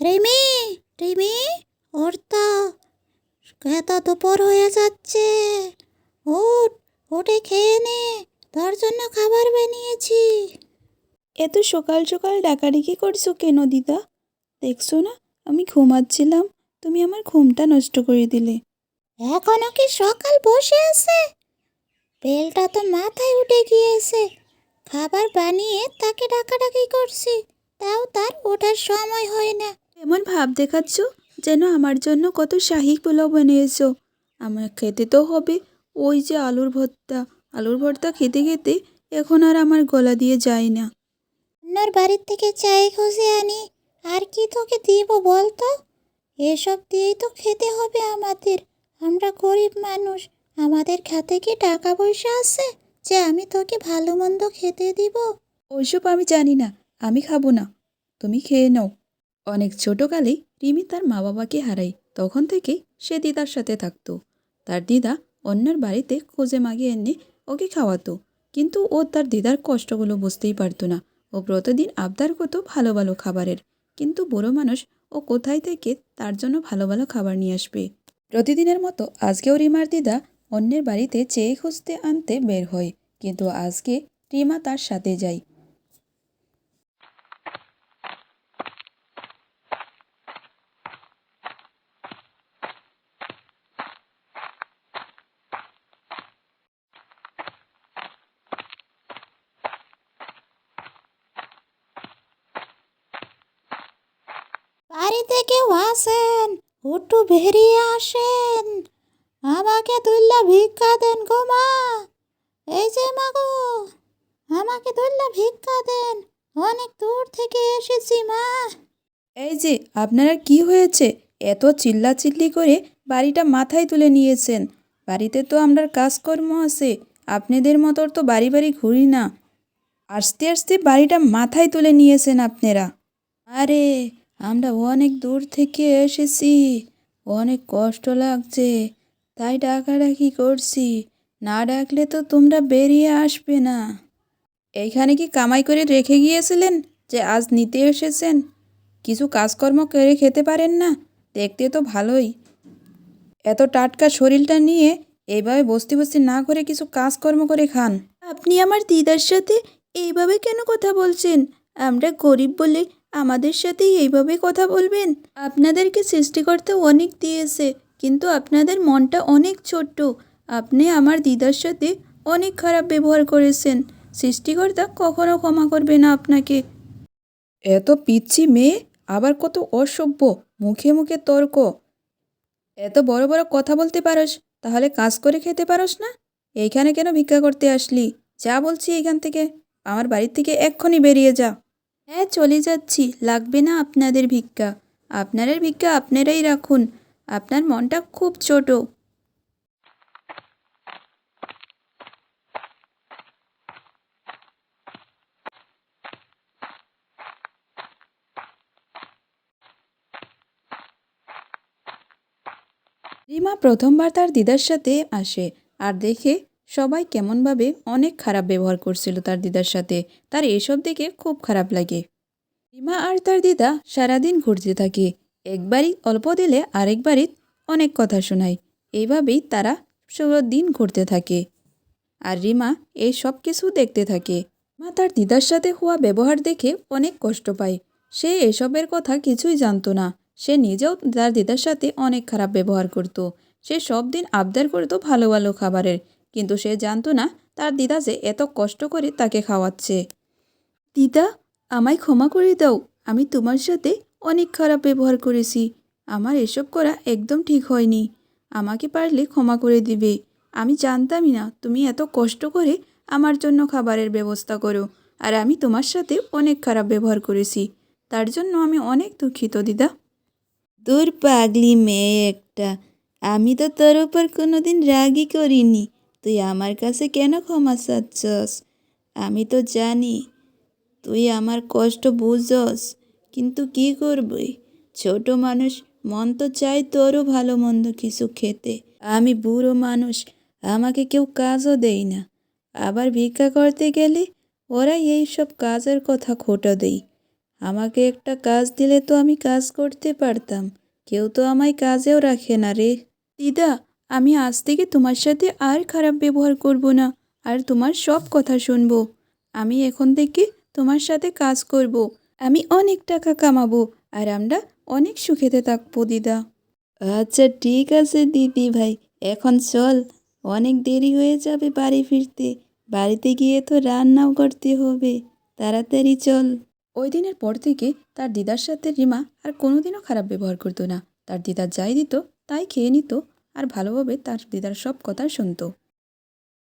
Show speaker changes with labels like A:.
A: রিমি রিমি ওর তো এত দুপুর হয়ে যাচ্ছে। উঠ উঠে খেয়ে নে তোর জন্য খাবার বানিয়েছি।
B: এত সকাল সকাল ডাকাডাকি করছ কেন দিদা? দেখছ না আমি ঘুমাচ্ছিলাম তুমি আমার ঘুমটা নষ্ট করে দিলে।
A: এখনও কি সকাল বসে আছে? বেলটা তো মাথায় উঠে গিয়েছে। খাবার বানিয়ে তাকে ডাকাডাকি করছি তাও তার ওঠার সময় হয় না।
B: এমন ভাব দেখাচ্ছ যেন আমার জন্য কত শাহি পোলাও বানিয়েছো। আমার খেতে তো হবে ওই যে আলুর ভর্তা। আলুর ভর্তা খেতে খেতে এখন আর আমার গলা দিয়ে যায় না।
A: অন্যর বাড়ির থেকে চাই খুঁজে আনি। আর কি তোকে দিব বলতো? এসব দিয়েই তো খেতে হবে আমাদের। আমরা গরিব মানুষ। আমাদের খাতে কি টাকা পয়সা আছে যে আমি তোকে ভালো মন্দ খেতে দিব?
B: ওইসব আমি জানি না। আমি খাব না। তুমি খেয়ে নাও। অনেক ছোটকালেই রিমি তার মা বাবাকে হারায়। তখন থেকেই সে দিদার সাথে থাকতো। তার দিদা অন্যের বাড়িতে খোঁজে মাগে এনে ওকে খাওয়াতো। কিন্তু ও তার দিদার কষ্টগুলো বুঝতেই পারতো না। ও প্রতিদিন আবদার করতো ভালো ভালো খাবারের। কিন্তু বুড়ো মানুষ ও কোথায় থেকে তার জন্য ভালো ভালো খাবার নিয়ে আসবে? প্রতিদিনের মতো আজকেও রিমার দিদা অন্যের বাড়িতে চেয়ে খুঁজতে আনতে বের হয়। কিন্তু আজকে রিমা তার সাথে যায়।
A: বাড়িতে কেউ আসেন একটু বেরিয়ে আসেন। আমাকে তুল্লা ভিক্ষা দেন গো মা। এই যে মা গো, আমাকে তুল্লা ভিক্ষা দেন। অনেক দূর থেকে এসেছি মা।
B: এই যে, আপনারা কি হয়েছে? এত চিল্লাচিল্লি করে বাড়িটা মাথায় তুলে নিয়েছেন। বাড়িতে তো আমরা কাজকর্ম আছে। আপনাদের মতো তো বাড়ি বাড়ি ঘুরি না। আস্তে আস্তে বাড়িটা মাথায় তুলে নিয়েছেন আপনারা। আরে আমরা অনেক দূর থেকে এসেছি। অনেক কষ্ট লাগছে। তাই ডাকাডাকি করছি। না ডাকলে তো তোমরা বেরিয়ে আসবে না। এইখানে কি কামাই করে রেখে গিয়েছিলেন যে আজ নিতে এসেছেন? কিছু কাজকর্ম করে খেতে পারেন না? দেখতে তো ভালোই। এত টাটকা শরীরটা নিয়ে এইভাবে বসতে বসতে না করে কিছু কাজকর্ম করে খান। আপনি আমার দিদার সাথে এইভাবে কেন কথা বলছেন? আমরা গরিব বলে আমাদের সাথে এইভাবে কথা বলবেন? আপনাদেরকে সৃষ্টিকর্তা অনেক দিয়েছে, কিন্তু আপনাদের মনটা অনেক ছোট্ট। আপনি আমার দিদার সাথে অনেক খারাপ ব্যবহার করেছেন। সৃষ্টিকর্তা কখনো ক্ষমা করবে না আপনাকে। এত পিচ্ছি মেয়ে, আবার কত অসভ্য, মুখে মুখে তর্ক। এত বড় বড় কথা বলতে পারস, তাহলে কাজ করে খেতে পারস না? এইখানে কেন ভিক্ষা করতে আসলি? যা বলছি এইখান থেকে। আমার বাড়ির থেকে এক্ষুনি বেরিয়ে যা। হ্যাঁ চলে যাচ্ছি। লাগবে না আপনাদের ভিক্ষা। আপনাদের ভিক্ষা আপনারাই রাখুন। আপনার মনটা খুব ছোট। রিমা প্রথমবার তার দিদার সাথে আসে আর দেখে সবাই কেমনভাবে অনেক খারাপ ব্যবহার করছিল তার দিদার সাথে। তার এসব দেখে খুব খারাপ লাগে। রিমা আর তার দিদা সারাদিন ঘুরতে থাকে। একবারই অল্প দিলে আরেকবারই অনেক কথা শোনায়। এইভাবেই তারা পুরো দিন ঘুরতে থাকে। আর রিমা এই সব কিছু দেখতে থাকে। মা তার দিদার সাথে হওয়া ব্যবহার দেখে অনেক কষ্ট পায়। সে এসবের কথা কিছুই জানতো না। সে নিজেও তার দিদার সাথে অনেক খারাপ ব্যবহার করত। সে সব দিন আবদার করতো ভালো ভালো খাবারের। কিন্তু সে জানতো না তার দিদা যে এত কষ্ট করে তাকে খাওয়াচ্ছে। দিদা, আমায় ক্ষমা করে দাও। আমি তোমার সাথে অনেক খারাপ ব্যবহার করেছি। আমার এসব করা একদম ঠিক হয়নি। আমাকে পারলে ক্ষমা করে দিবে। আমি জানতামই না তুমি এত কষ্ট করে আমার জন্য খাবারের ব্যবস্থা করো আর আমি তোমার সাথে অনেক খারাপ ব্যবহার করেছি। তার জন্য আমি অনেক দুঃখিত, দিদা। দূর পাগলি মেয়ে একটা। আমি তো তোর উপর কোনোদিন রাগই করিনি। তুই আমার কাছে কেন ক্ষমা চাচ্ছস? আমি তো জানি, তুই আমার কষ্ট বুঝস, কিন্তু কি করবি? ছোট মানুষ, মন তো চাই তোরও ভালো মন্দ কিছু খেতে। আমি বুড়ো মানুষ, আমাকে কেউ কাজও দেই না। আবার ভিক্ষা করতে গেলে ওরা এই সব কাজের কথা খোটা দেই আমাকে একটা কাজ দিলে তো আমি কাজ করতে পারতাম, কেউ তো আমায় কাজেও রাখে না রে। দিদা আমি আজ থেকে তোমার সাথে আর খারাপ ব্যবহার করব না, আর তোমার সব কথা শুনব। আমি এখন থেকে তোমার সাথে কাজ করব। আমি অনেক টাকা কামাবো, আর আমরা অনেক সুখেতে থাকব, দিদা। আচ্ছা ঠিক আছে, দিদি ভাই। এখন চল, অনেক দেরি হয়ে যাবে বাড়ি ফিরতে। বাড়িতে গিয়ে তো রান্নাও করতে হবে। তাড়াতাড়ি চল। ওই দিনের পর থেকে তার দিদার সাথে রিমা আর কোনোদিনও খারাপ ব্যবহার করতো না। তার দিদা যাই দিত, তাই খেয়ে নিত আর ভালোভাবে তার দিদার সব কথা শুনতো।